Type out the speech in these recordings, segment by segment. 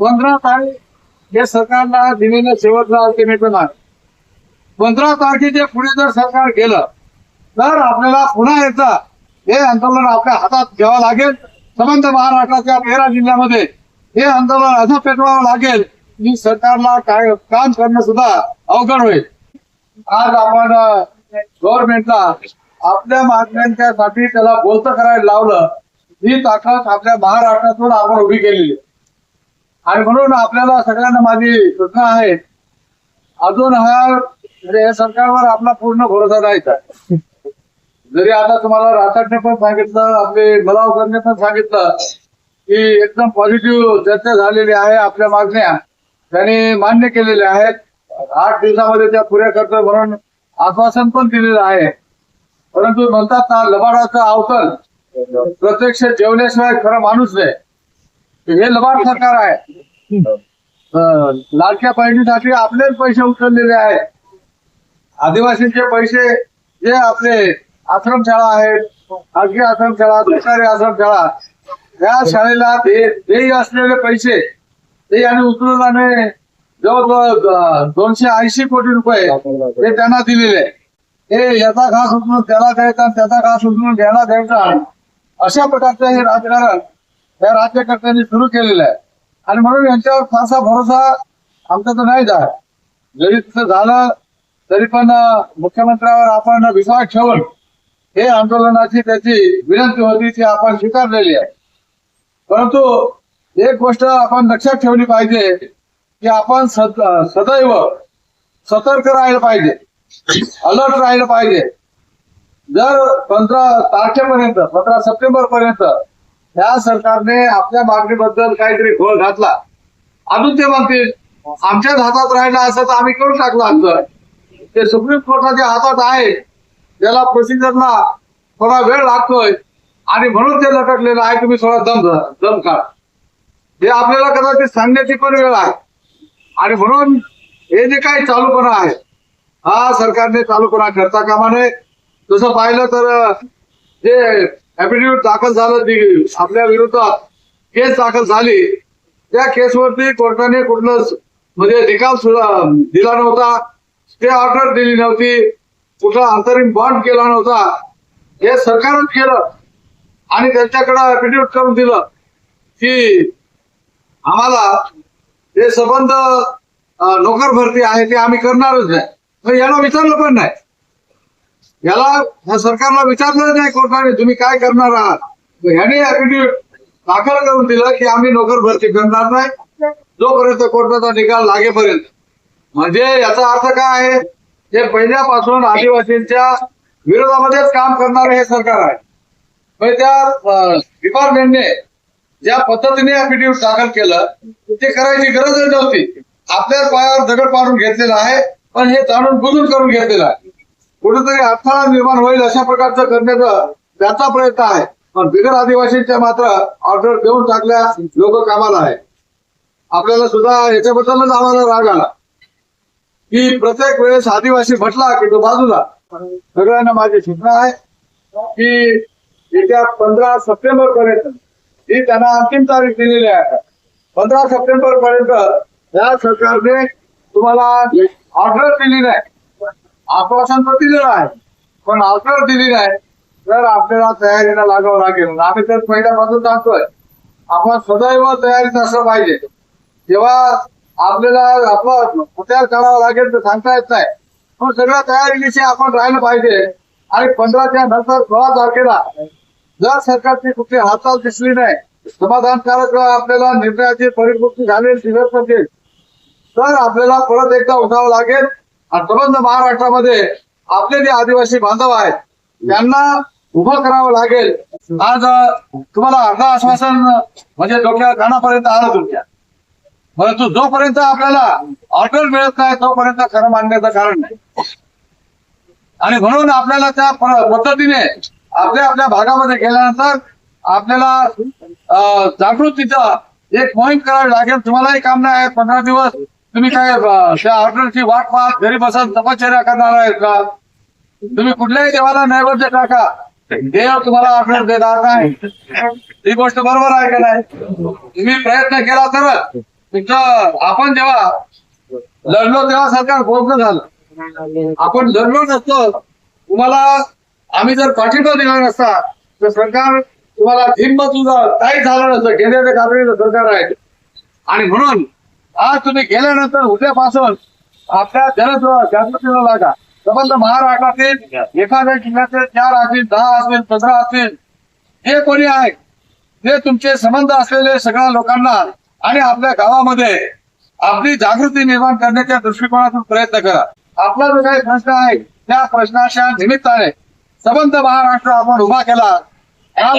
पंधरा तारीख हे सरकारला दिलेलं शेवटचं अल्टिमेटम आहे पंधरा तारखेच्या पुढे जर सरकार गेलं तर आपल्याला पुन्हा एकदा हे आंदोलन आपल्या हातात घ्यावं लागेल. संबंध महाराष्ट्राच्या तेरा जिल्ह्यामध्ये हे आंदोलन असं पेटवावं लागेल. की सरकारला काय काम करणं सुद्धा अवघड होईल. आज आपण गव्हर्नमेंटला आपल्या मागण्यांच्यासाठी त्याला बोलतं करायला लावलं. ही ताकद आपल्या महाराष्ट्रातून आपण उभी केलेली आहे. आणि म्हणून आपल्याला सगळ्यांना माझी सूचना आहे. अजून हा म्हणजे या सरकारवर आपला पूर्ण भरोसा राहायचा जरी आता तुम्हाला राठाडने पण सांगितलं आपले मलावकरने पण सांगितलं की एकदम पॉझिटिव्ह चर्चा झालेली आहे आपल्या मागण्या. त्यांनी मान्य केलेल्या आहेत. आठ दिवसामध्ये त्या पुऱ्या करतो म्हणून आश्वासन पण दिलेलं आहे. परंतु म्हणतात ना लबाडाचं अवतल. प्रत्यक्ष जेवल्याशिवाय खरा माणूस नाही. हे लबाड सरकार आहे. लाडक्या बहिणीसाठी आपलेच पैसे उचललेले आहेत. आदिवासींचे पैसे जे आपले आश्रमशाळा आहेत खाजगी आश्रमशाळा सरकारी आश्रमशाळा या शाळेला ते असलेले पैसे ते यांनी उचलून आणि जवळजवळ दोनशे ऐंशी कोटी रुपये हे त्यांना दिलेले. हे याचा घास उचलून त्याला द्यायचा त्याचा घास उचलून घ्यायला द्यायचा. अशा प्रकारचं हे राजकारण या राज्यकर्त्यांनी सुरू केलेलं आहे. आणि म्हणून यांच्यावर फारसा भरोसा आमचा तर नाही झाला जरी तसं झालं तरी पण मुख्यमंत्र्यावर आपण विश्वास ठेवून हे आंदोलनाची त्याची विनंती होती ती आपण स्वीकारलेली आहे. परंतु एक गोष्ट आपण लक्षात ठेवली पाहिजे की आपण सद- सदैव सतर्क राहिलं पाहिजे अलर्ट राहिलं पाहिजे. जर पंधरा तारखेपर्यंत पंधरा सप्टेंबर पर्यंत या सरकारने आपल्या मागणीबद्दल काहीतरी घोळ घातला. अजून ते म्हणतील आमच्याच हातात राहिलं असं तर आम्ही करून टाकलं असतं. ते सुप्रीम कोर्टाच्या हातात आहे. त्याला प्रोसिजरला थोडा वेळ लागतोय. आणि म्हणून ते लटकलेलं आहे तुम्ही थोडा दम दम काढा. हे आपल्याला कदाचित सांगण्याची पण वेळ आहे. आणि म्हणून हे जे काही चालूपणा आहे हा सरकारने चालूपणा करता कामा नये. तसं पाहिलं तर जे ऍफिडेव्हिट दाखल झालं ती आपल्या विरोधात. केस दाखल झाली. त्या केसवरती कोर्टाने कुठलंच म्हणजे निकाल दिला नव्हता. स्टे ऑर्डर दिली नव्हती. कुठला अंतरिम बॉन्ड केला नव्हता. हे सरकारच केलं. आणि त्यांच्याकडे ऍफिडेव्हिट करून दिलं. की आम्हाला हे संबंध नोकर भरती आहे ते आम्ही करणारच नाही. पण याला विचारलं पण नाही. याला ह्या सरकारला विचारलं नाही कोर्टाने तुम्ही काय करणार आहात? ह्याने ऍफिडेव्हिट दाखल करून दिलं की आम्ही नोकर भरती करणार नाही. जोपर्यंत कोर्टाचा निकाल लागेपर्यंत. म्हणजे याचा अर्थ काय आहे? हे पहिल्यापासून आदिवासींच्या विरोधामध्येच काम करणारे हे सरकार आहे. म्हणजे त्या डिपार्टमेंटने ज्या पद्धतीने ऍफिडेव्हिट दाखल केलं ते करायची गरजच नव्हती. आपल्याच पायावर दगड पाडून घेतलेला आहे पण हे जाणून बुजून करून घेतलेलं आहे. कुठेतरी अडथळा निर्माण होईल अशा प्रकारचं करण्याचा त्याचा प्रयत्न आहे. पण बिगर आदिवासींच्या मात्र ऑर्डर देऊन टाकल्या लोक कामाला आहे आपल्याला सुद्धा याच्याबद्दलच आम्हाला राग आला. की प्रत्येक वेळेस आदिवासी म्हटला की तो बाजूला. सगळ्यांना माझी सूचना आहे की येत्या पंधरा सप्टेंबर पर्यंत ही त्यांना अंतिम तारीख दिलेली आहे. पंधरा सप्टेंबर पर्यंत या सरकारने तुम्हाला ऑर्डर दिली नाही. आश्वासन तर दिलेलं आहे पण ऑर्डर दिली नाही. तर आपल्याला तयारीला लागावं लागेल. आम्ही तर पहिल्यापासून सांगतोय आपण सदैव तयारीत असलं पाहिजे. जेव्हा आपल्याला आपलं उपचार करावा लागेल तर सांगता येत नाही. पण सगळ्या तयारीविषयी आपण राहिलं पाहिजे. आणि पंधराच्या नंतर सोळा तारखेला जर सरकारची कुठली हालचाल दिसली नाही समाधानकारक आपल्याला निर्णयाची परिपूर्ती झाली दिवस म्हणजे तर आपल्याला परत एकदा उठावं लागेल. संबंध महाराष्ट्रामध्ये आपले जे आदिवासी बांधव आहेत त्यांना उभं करावं लागेल. आज तुम्हाला अर्ध आश्वासन म्हणजे डोक्यात कानापर्यंत आलं तुमच्या. परंतु जोपर्यंत आपल्याला ऑर्डर मिळत नाही तोपर्यंत खरं मानण्याचं कारण नाही. आणि म्हणून आपल्याला त्या पद्धतीने आपल्या आपल्या भागामध्ये गेल्यानंतर आपल्याला जागृतीचा एक मोहीम करावी लागेल. तुम्हालाही काम नाही पंधरा दिवस तुम्ही काय त्या ऑर्डरची वाट पाहत घरी बसून तपश्चर्या करणार आहेत का? तुम्ही कुठल्याही देवाला नैवेद्य टाका. देव तुम्हाला ऑर्डर देणार नाही. ही गोष्ट बरोबर आहे का नाही? तुम्ही प्रयत्न केला तरच आपण जेव्हा लढलो तेव्हा सरकार बोलणं झालं. आपण लढलो नसतो. तुम्हाला आम्ही जर पाठिंबा दिला नसता तर सरकार तुम्हाला हिंमत तुझं काही झालं नसतं. गेलेले काँग्रेस सरकार आहे. आणि म्हणून आज तुम्ही गेल्यानंतर उद्यापासून आपल्या जन जागृतीला लागा. संबंध महाराष्ट्रातील एखाद्या जिल्ह्याचे चार असतील दहा असतील पंधरा असतील जे कोणी आहे ते तुमचे संबंध असलेले सगळ्या लोकांना आणि आपल्या गावामध्ये आपली जागृती निर्माण करण्याच्या दृष्टिकोनातून प्रयत्न करा. आपला जो काही प्रश्न आहे त्या प्रश्नाच्या निमित्ताने संबंध महाराष्ट्र आपण उभा केला. आज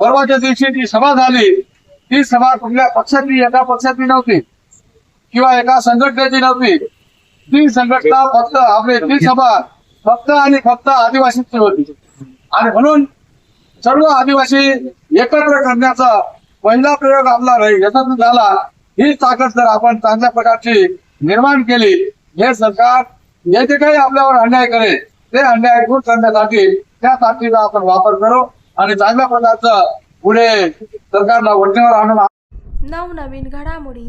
परवाच्या दिवशी जी सभा झाली ती सभा कुठल्या पक्षातली एका पक्षातली नव्हती. किंवा एका संघटनेची नव्हती ती संघटना फक्त आपली ती सभा फक्त आणि फक्त आदिवासींची होती आणि म्हणून सर्व आदिवासी एकत्र करण्याचा पहिला प्रयोग आपला राहील. यशस्वी झाला ही ताकद जर आपण चांगल्या प्रकारची निर्माण केली हे सरकार जे जे काही आपल्यावर अन्याय करेल ते अन्याय दूर करण्यासाठी त्या ताकदीचा आपण वापर करू आणि चांगल्या प्रकारचं पुढे सरकारला वटणीवर आणून नवनवीन घडामोडी